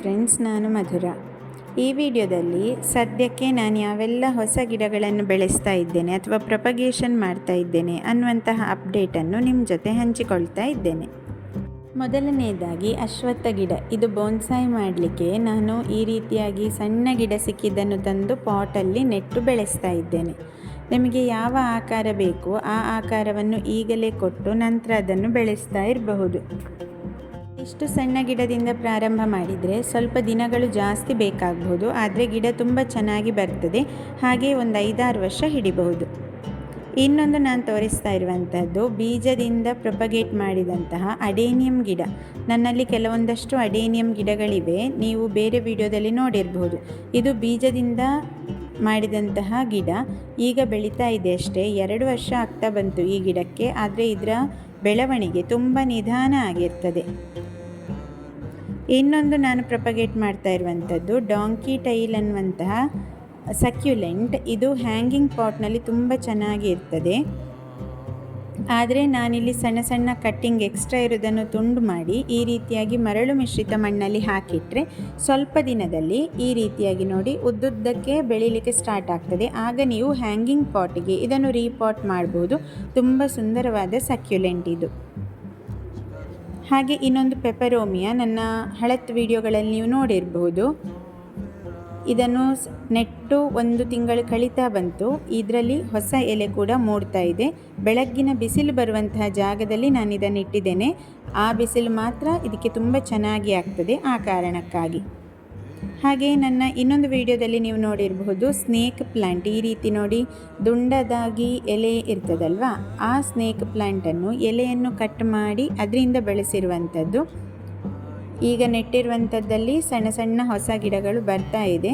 Friends ನಾನು ಮಧುರ. ಈ ವಿಡಿಯೋದಲ್ಲಿ ಸದ್ಯಕ್ಕೆ ನಾನು ಯಾವೆಲ್ಲ ಹೊಸ ಗಿಡಗಳನ್ನು ಬೆಳೆಸ್ತಾ ಇದ್ದೇನೆ ಅಥವಾ ಪ್ರಪಗೇಷನ್ ಮಾಡ್ತಾ ಇದ್ದೇನೆ ಅನ್ನುವಂತಹ ಅಪ್ಡೇಟನ್ನು ನಿಮ್ಮ ಜೊತೆ ಹಂಚಿಕೊಳ್ತಾ ಇದ್ದೇನೆ. ಮೊದಲನೆಯದಾಗಿ ಅಶ್ವತ್ಥ ಗಿಡ. ಇದು ಬೋನ್ಸಾಯಿ ಮಾಡಲಿಕ್ಕೆ ನಾನು ಈ ರೀತಿಯಾಗಿ ಸಣ್ಣ ಗಿಡ ಸಿಕ್ಕಿದ್ದನ್ನು ತಂದು ಪಾಟಲ್ಲಿ ನೆಟ್ಟು ಬೆಳೆಸ್ತಾ ಇದ್ದೇನೆ. ನಿಮಗೆ ಯಾವ ಆಕಾರ ಬೇಕೋ ಆ ಆಕಾರವನ್ನು ಈಗಲೇ ಕೊಟ್ಟು ನಂತರ ಅದನ್ನು ಬೆಳೆಸ್ತಾ ಇರಬಹುದು. ಇಷ್ಟು ಸಣ್ಣ ಗಿಡದಿಂದ ಪ್ರಾರಂಭ ಮಾಡಿದರೆ ಸ್ವಲ್ಪ ದಿನಗಳು ಜಾಸ್ತಿ ಬೇಕಾಗಬಹುದು ಆದರೆ ಗಿಡ ತುಂಬ ಚೆನ್ನಾಗಿ ಬರ್ತದೆ, ಹಾಗೆ ಒಂದು ಐದಾರು ವರ್ಷ ಹಿಡಿಬಹುದು. ಇನ್ನೊಂದು ನಾನು ತೋರಿಸ್ತಾ ಇರುವಂಥದ್ದು ಬೀಜದಿಂದ ಪ್ರೊಪಗೇಟ್ ಮಾಡಿದಂತಹ ಅಡೇನಿಯಂ ಗಿಡ. ನನ್ನಲ್ಲಿ ಕೆಲವೊಂದಷ್ಟು ಅಡೇನಿಯಂ ಗಿಡಗಳಿವೆ, ನೀವು ಬೇರೆ ವಿಡಿಯೋದಲ್ಲಿ ನೋಡಿರಬಹುದು ಇದು ಬೀಜದಿಂದ ಮಾಡಿದಂತಹ ಗಿಡ. ಈಗ ಬೆಳೀತಾ ಇದೆ ಅಷ್ಟೇ, ಎರಡು ವರ್ಷ ಆಗ್ತಾ ಬಂತು ಈ ಗಿಡಕ್ಕೆ, ಆದರೆ ಇದರ ಬೆಳವಣಿಗೆ ತುಂಬ ನಿಧಾನ ಆಗಿರ್ತದೆ. ಇನ್ನೊಂದು ನಾನು ಪ್ರೊಪಗೇಟ್ ಮಾಡ್ತಾ ಇರುವಂಥದ್ದು ಡಾಂಕಿ ಟೈಲ್ ಅನ್ನುವಂತಹ ಸಕ್ಯುಲೆಂಟ್ ಇದು ಹ್ಯಾಂಗಿಂಗ್ ಪಾಟ್ನಲ್ಲಿ ತುಂಬ ಚೆನ್ನಾಗಿ ಇರ್ತದೆ. ಆದರೆ ನಾನಿಲ್ಲಿ ಸಣ್ಣ ಸಣ್ಣ ಕಟ್ಟಿಂಗ್ ಎಕ್ಸ್ಟ್ರಾ ಇರೋದನ್ನು ತುಂಡು ಮಾಡಿ ಈ ರೀತಿಯಾಗಿ ಮರಳು ಮಿಶ್ರಿತ ಮಣ್ಣಲ್ಲಿ ಹಾಕಿಟ್ರೆ ಸ್ವಲ್ಪ ದಿನದಲ್ಲಿ ಈ ರೀತಿಯಾಗಿ ನೋಡಿ ಉದ್ದುದ್ದಕ್ಕೆ ಬೆಳೀಲಿಕ್ಕೆ ಸ್ಟಾರ್ಟ್ ಆಗ್ತದೆ. ಆಗ ನೀವು ಹ್ಯಾಂಗಿಂಗ್ ಪಾಟಿಗೆ ಇದನ್ನು ರೀಪಾಟ್ ಮಾಡ್ಬೋದು. ತುಂಬ ಸುಂದರವಾದ ಸಕ್ಯುಲೆಂಟ್ ಇದು. ಹಾಗೆ ಇನ್ನೊಂದು ಪೆಪರೋಮಿಯಾ ನನ್ನ ಹಳತ್ ವಿಡಿಯೋಗಳಲ್ಲಿ ನೀವು ನೋಡಿರಬಹುದು ಇದನ್ನು ನೆಟ್ಟು ಒಂದು ತಿಂಗಳು ಕಳೀತಾ ಬಂತು. ಇದರಲ್ಲಿ ಹೊಸ ಎಲೆ ಕೂಡ ಮೂಡ್ತಾ ಇದೆ. ಬೆಳಗ್ಗಿನ ಬಿಸಿಲು ಬರುವಂತಹ ಜಾಗದಲ್ಲಿ ನಾನು ಇದನ್ನು ಇಟ್ಟಿದ್ದೇನೆ. ಆ ಬಿಸಿಲು ಮಾತ್ರ ಇದಕ್ಕೆ ತುಂಬ ಚೆನ್ನಾಗಿ ಆಗ್ತದೆ ಆ ಕಾರಣಕ್ಕಾಗಿ. ಹಾಗೆ ನನ್ನ ಇನ್ನೊಂದು ವಿಡಿಯೋದಲ್ಲಿ ನೀವು ನೋಡಿರಬಹುದು ಸ್ನೇಕ್ ಪ್ಲ್ಯಾಂಟ್ ಈ ರೀತಿ ನೋಡಿ ದುಂಡದಾಗಿ ಎಲೆ ಇರ್ತದಲ್ವಾ? ಆ ಸ್ನೇಕ್ ಪ್ಲ್ಯಾಂಟನ್ನು ಎಲೆಯನ್ನು ಕಟ್ ಮಾಡಿ ಅದರಿಂದ ಬೆಳೆಸಿರುವಂಥದ್ದು. ಈಗ ನೆಟ್ಟಿರುವಂಥದ್ದಲ್ಲಿ ಸಣ್ಣ ಸಣ್ಣ ಹೊಸ ಗಿಡಗಳು ಬರ್ತಾ ಇದೆ.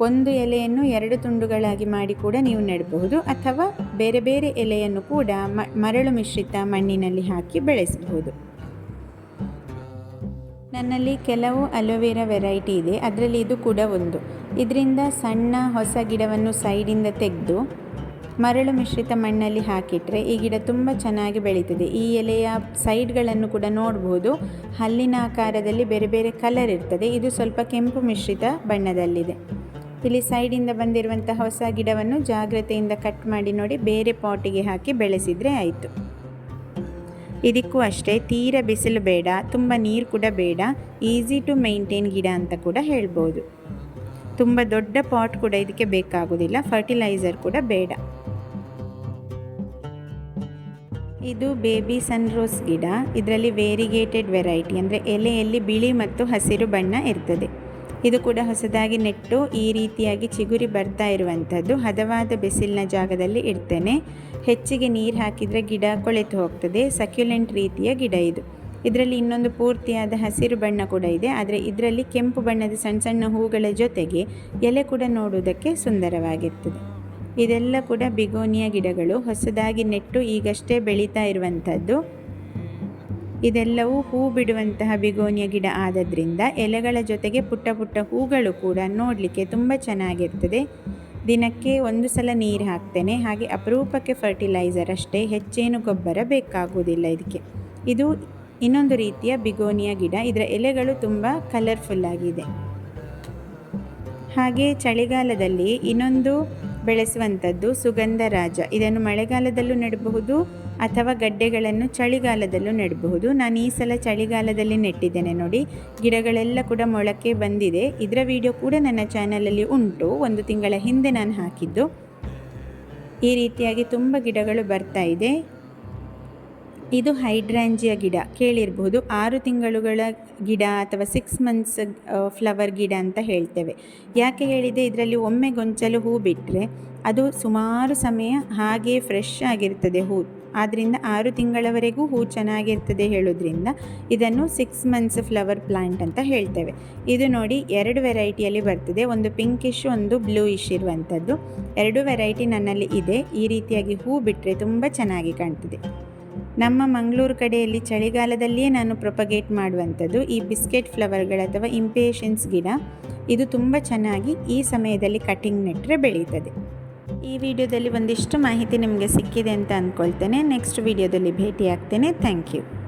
ಒಂದು ಎಲೆಯನ್ನು ಎರಡು ತುಂಡುಗಳಾಗಿ ಮಾಡಿ ಕೂಡ ನೀವು ನೆಡಬಹುದು. ಅಥವಾ ಬೇರೆ ಬೇರೆ ಎಲೆಯನ್ನು ಕೂಡ ಮರಳು ಮಿಶ್ರಿತ ಮಣ್ಣಿನಲ್ಲಿ ಹಾಕಿ ಬೆಳೆಸಬಹುದು. ನನ್ನಲ್ಲಿ ಕೆಲವು ಅಲೋವೆರಾ ವೆರೈಟಿ ಇದೆ. ಅದರಲ್ಲಿ ಇದು ಕೂಡ ಒಂದು. ಇದರಿಂದ ಸಣ್ಣ ಹೊಸ ಗಿಡವನ್ನು ಸೈಡಿಂದ ತೆಗೆದು ಮರಳು ಮಿಶ್ರಿತ ಮಣ್ಣಲ್ಲಿ ಹಾಕಿಟ್ರೆ ಈ ಗಿಡ ತುಂಬ ಚೆನ್ನಾಗಿ ಬೆಳೀತದೆ. ಈ ಎಲೆಯ ಸೈಡ್ಗಳನ್ನು ಕೂಡ ನೋಡ್ಬೋದು. ಹಲ್ಲಿನ ಆಕಾರದಲ್ಲಿ ಬೇರೆ ಬೇರೆ ಕಲರ್ ಇರ್ತದೆ. ಇದು ಸ್ವಲ್ಪ ಕೆಂಪು ಮಿಶ್ರಿತ ಬಣ್ಣದಲ್ಲಿದೆ. ಇಲ್ಲಿ ಸೈಡಿಂದ ಬಂದಿರುವಂಥ ಹೊಸ ಗಿಡವನ್ನು ಜಾಗ್ರತೆಯಿಂದ ಕಟ್ ಮಾಡಿ ನೋಡಿ ಬೇರೆ ಪಾಟಿಗೆ ಹಾಕಿ ಬೆಳೆಸಿದರೆ ಆಯಿತು. ಇದಕ್ಕೂ ಅಷ್ಟೇ ತೀರ ಬಿಸಿಲು ಬೇಡ, ತುಂಬ ನೀರು ಕೂಡ ಬೇಡ, ಈಸಿ ಟು ಮೇಂಟೈನ್ ಗಿಡ ಅಂತ ಕೂಡ ಹೇಳ್ಬೋದು. ತುಂಬ ದೊಡ್ಡ ಪಾಟ್ ಕೂಡ ಇದಕ್ಕೆ ಬೇಕಾಗೋದಿಲ್ಲ, ಫರ್ಟಿಲೈಸರ್ ಕೂಡ ಬೇಡ. ಇದು ಬೇಬಿ ಸನ್ರೋಸ್ ಗಿಡ. ಇದರಲ್ಲಿ ವೇರಿಗೇಟೆಡ್ ವೆರೈಟಿ ಅಂದರೆ ಎಲೆಯಲ್ಲಿ ಬಿಳಿ ಮತ್ತು ಹಸಿರು ಬಣ್ಣ ಇರ್ತದೆ. ಇದು ಕೂಡ ಹೊಸದಾಗಿ ನೆಟ್ಟು, ಈ ರೀತಿಯಾಗಿ ಚಿಗುರಿ ಬರ್ತಾ ಇರುವಂಥದ್ದು. ಹದವಾದ ಬಿಸಿಲಿನ ಜಾಗದಲ್ಲಿ ಇಡ್ತೇನೆ. ಹೆಚ್ಚಿಗೆ ನೀರು ಹಾಕಿದರೆ ಗಿಡ ಕೊಳೆತು ಹೋಗ್ತದೆ. ಸಕ್ಯುಲೆಂಟ್ ರೀತಿಯ ಗಿಡ ಇದು. ಇದರಲ್ಲಿ ಇನ್ನೊಂದು ಪೂರ್ತಿಯಾದ ಹಸಿರು ಬಣ್ಣ ಕೂಡ ಇದೆ. ಆದರೆ ಇದರಲ್ಲಿ ಕೆಂಪು ಬಣ್ಣದ ಸಣ್ಣ ಸಣ್ಣ ಹೂಗಳ ಜೊತೆಗೆ ಎಲೆ ಕೂಡ ನೋಡುವುದಕ್ಕೆ ಸುಂದರವಾಗಿರ್ತದೆ. ಇದೆಲ್ಲ ಕೂಡ ಬಿಗೋನಿಯ ಗಿಡಗಳು. ಹೊಸದಾಗಿ ನೆಟ್ಟು ಈಗಷ್ಟೇ ಬೆಳೀತಾ ಇರುವಂಥದ್ದು. ಇದೆಲ್ಲವೂ ಹೂ ಬಿಡುವಂತಹ ಬಿಗೋನಿಯ ಗಿಡ ಆದದ್ರಿಂದ ಎಲೆಗಳ ಜೊತೆಗೆ ಪುಟ್ಟ ಪುಟ್ಟ ಹೂಗಳು ಕೂಡ ನೋಡಲಿಕ್ಕೆ ತುಂಬ ಚೆನ್ನಾಗಿರ್ತದೆ. ದಿನಕ್ಕೆ ಒಂದು ಸಲ ನೀರು ಹಾಕ್ತೇನೆ. ಹಾಗೆ ಅಪರೂಪಕ್ಕೆ ಫರ್ಟಿಲೈಸರ್ ಅಷ್ಟೇ, ಹೆಚ್ಚೇನು ಗೊಬ್ಬರ ಬೇಕಾಗುವುದಿಲ್ಲ ಇದಕ್ಕೆ. ಇದು ಇನ್ನೊಂದು ರೀತಿಯ ಬಿಗೋನಿಯ ಗಿಡ. ಇದರ ಎಲೆಗಳು ತುಂಬ ಕಲರ್ಫುಲ್ ಆಗಿದೆ. ಹಾಗೆ ಚಳಿಗಾಲದಲ್ಲಿ ಇನ್ನೊಂದು ಬೆಳೆಸುವಂಥದ್ದು ಸುಗಂಧರಾಜ. ಇದನ್ನು ಮಳೆಗಾಲದಲ್ಲೂ ನೆಡಬಹುದು ಅಥವಾ ಗಡ್ಡೆಗಳನ್ನು ಚಳಿಗಾಲದಲ್ಲೂ ನೆಡಬಹುದು. ನಾನು ಈ ಸಲ ಚಳಿಗಾಲದಲ್ಲಿ ನೆಟ್ಟಿದ್ದೇನೆ ನೋಡಿ. ಗಿಡಗಳೆಲ್ಲ ಕೂಡ ಮೊಳಕೆ ಬಂದಿದೆ. ಇದರ ವಿಡಿಯೋ ಕೂಡ ನನ್ನ ಚಾನಲಲ್ಲಿ ಉಂಟು. ಒಂದು ತಿಂಗಳ ಹಿಂದೆ ನಾನು ಹಾಕಿದ್ದು. ಈ ರೀತಿಯಾಗಿ ತುಂಬ ಗಿಡಗಳು ಬರ್ತಾ ಇದೆ. ಇದು ಹೈಡ್ರಾಂಜಿಯ ಗಿಡ. ಕೇಳಿರ್ಬೋದು, ಆರು ತಿಂಗಳುಗಳ ಗಿಡ ಅಥವಾ ಸಿಕ್ಸ್ ಮಂತ್ಸ್ ಫ್ಲವರ್ ಗಿಡ ಅಂತ ಹೇಳ್ತೇವೆ. ಯಾಕೆ ಹೇಳಿದೆ? ಇದರಲ್ಲಿ ಒಮ್ಮೆ ಗೊಂಚಲು ಹೂ ಬಿಟ್ಟರೆ ಅದು ಸುಮಾರು ಸಮಯ ಹಾಗೆ ಫ್ರೆಶ್ ಆಗಿರ್ತದೆ ಹೂ. ಆದ್ದರಿಂದ ಆರು ತಿಂಗಳವರೆಗೂ ಹೂ ಚೆನ್ನಾಗಿರ್ತದೆ ಹೇಳೋದ್ರಿಂದ ಇದನ್ನು ಸಿಕ್ಸ್ ಮಂತ್ಸ್ ಫ್ಲವರ್ ಪ್ಲಾಂಟ್ ಅಂತ ಹೇಳ್ತೇವೆ. ಇದು ನೋಡಿ ಎರಡು ವೆರೈಟಿಯಲ್ಲಿ ಬರ್ತದೆ. ಒಂದು ಪಿಂಕಿಶ್ ಒಂದು ಬ್ಲೂಯಿಶ್ ಇರುವಂಥದ್ದು. ಎರಡು ವೆರೈಟಿ ನನ್ನಲ್ಲಿ ಇದೆ. ಈ ರೀತಿಯಾಗಿ ಹೂ ಬಿಟ್ಟರೆ ತುಂಬ ಚೆನ್ನಾಗಿ ಕಾಣ್ತದೆ. ನಮ್ಮ ಮಂಗಳೂರು ಕಡೆಯಲ್ಲಿ ಚಳಿಗಾಲದಲ್ಲಿಯೇ ನಾನು ಪ್ರೊಪಗೇಟ್ ಮಾಡುವಂಥದ್ದು ಈ ಬಿಸ್ಕೆಟ್ ಫ್ಲವರ್ಗಳು ಅಥವಾ ಇಂಪೇಷನ್ಸ್ ಗಿಡ. ಇದು ತುಂಬ ಚೆನ್ನಾಗಿ ಈ ಸಮಯದಲ್ಲಿ ಕಟಿಂಗ್ ನೆಟ್ಟರೆ ಬೆಳೀತದೆ. ಈ ವಿಡಿಯೋದಲ್ಲಿ ಒಂದಿಷ್ಟು ಮಾಹಿತಿ ನಿಮಗೆ ಸಿಕ್ಕಿದೆ ಅಂತ ಅಂದ್ಕೊಳ್ತೇನೆ. ನೆಕ್ಸ್ಟ್ ವಿಡಿಯೋದಲ್ಲಿ ಭೇಟಿಯಾಗ್ತೇನೆ. Thank you